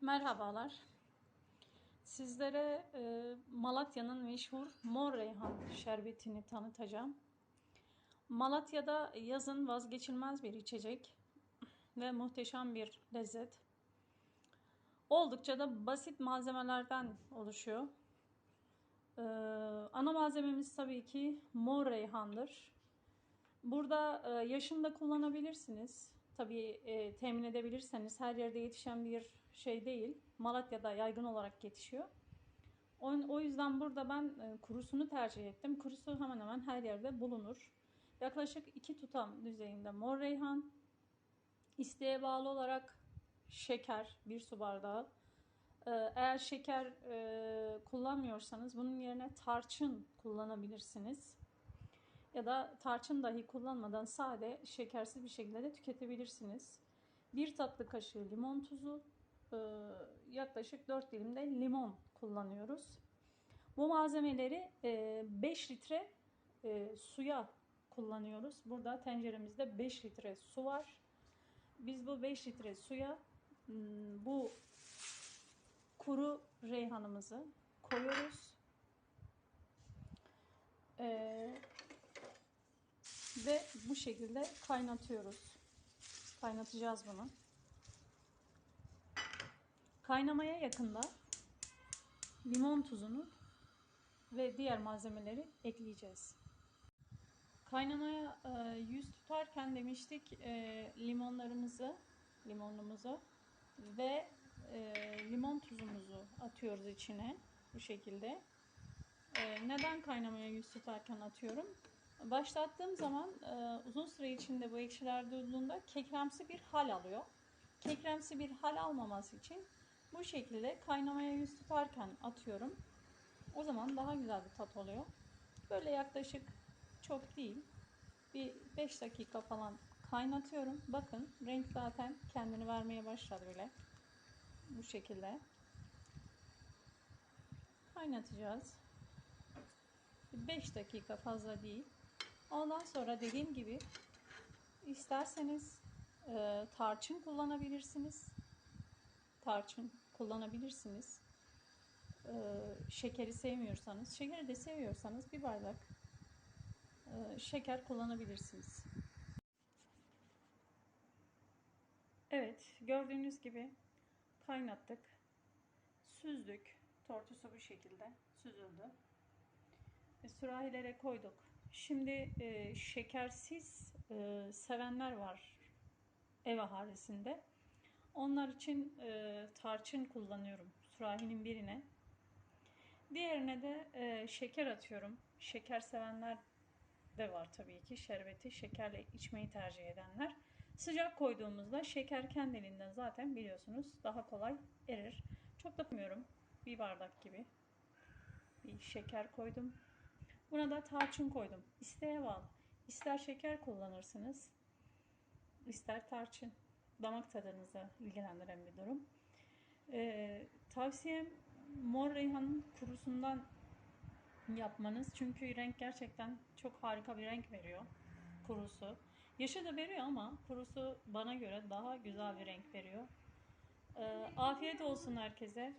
Merhabalar. Sizlere e, Malatya'nın meşhur mor reyhan şerbetini tanıtacağım. Malatya'da yazın vazgeçilmez bir içecek ve muhteşem bir lezzet. Oldukça da basit malzemelerden oluşuyor. E, ana malzememiz tabii ki mor reyhandır. Burada e, yaşını da kullanabilirsiniz. Tabii e, temin edebilirseniz her yerde yetişen bir şey değil. Malatya'da yaygın olarak yetişiyor. O, o yüzden burada ben e, kurusunu tercih ettim. Kurusu hemen hemen her yerde bulunur. Yaklaşık iki tutam düzeyinde mor reyhan. İsteğe bağlı olarak şeker, bir su bardağı. E, eğer şeker e, kullanmıyorsanız bunun yerine tarçın kullanabilirsiniz ya da tarçın dahi kullanmadan sade şekersiz bir şekilde de tüketebilirsiniz. Bir tatlı kaşığı limon tuzu, e, yaklaşık 4 dilim de limon kullanıyoruz. Bu malzemeleri 5 litre e, suya kullanıyoruz. Burada tenceremizde 5 litre su var. Biz bu 5 litre suya bu kuru reyhanımızı koyuyoruz. Ee, ve bu şekilde kaynatıyoruz. Kaynatacağız bunu. Kaynamaya yakında limon tuzunu ve diğer malzemeleri ekleyeceğiz. Kaynamaya e, yüz tutarken demiştik e, limonlarımızı, limonumuzu ve e, limon tuzumuzu atıyoruz içine bu şekilde. Neden kaynamaya yüz tutarken atıyorum? Başlattığım zaman e, uzun süre içinde bu ekşiler durduğunda kekremsi bir hal alıyor. Kekremsi bir hal almaması için bu şekilde kaynamaya yüz tutarken atıyorum. O zaman daha güzel bir tat oluyor. Böyle yaklaşık çok değil. Bir 5 dakika falan kaynatıyorum. Bakın renk zaten kendini vermeye başladı bile. Bu şekilde. Kaynatacağız. 5 dakika fazla değil. Ondan sonra dediğim gibi isterseniz e, tarçın kullanabilirsiniz. Tarçın kullanabilirsiniz. E, şekeri sevmiyorsanız, şekeri de seviyorsanız bir bardak e, şeker kullanabilirsiniz. Evet, gördüğünüz gibi kaynattık. Süzdük. Tortusu bu şekilde süzüldü. E, sürahilere koyduk. Şimdi e, şekersiz e, sevenler var ev ahalisinde. Onlar için e, tarçın kullanıyorum sürahinin birine. Diğerine de e, şeker atıyorum. Şeker sevenler de var tabii ki. Şerbeti şekerle içmeyi tercih edenler. Sıcak koyduğumuzda şeker kendiliğinden zaten biliyorsunuz daha kolay erir. Çok da koymuyorum. Bir bardak gibi bir şeker koydum. Buna da tarçın koydum. İsteğe bağlı. İster şeker kullanırsınız, ister tarçın. Damak tadınızı ilgilendiren bir durum. Ee, tavsiyem mor reyhanın kurusundan yapmanız. Çünkü renk gerçekten çok harika bir renk veriyor kurusu. Yaşı da veriyor ama kurusu bana göre daha güzel bir renk veriyor. Ee, afiyet olsun herkese.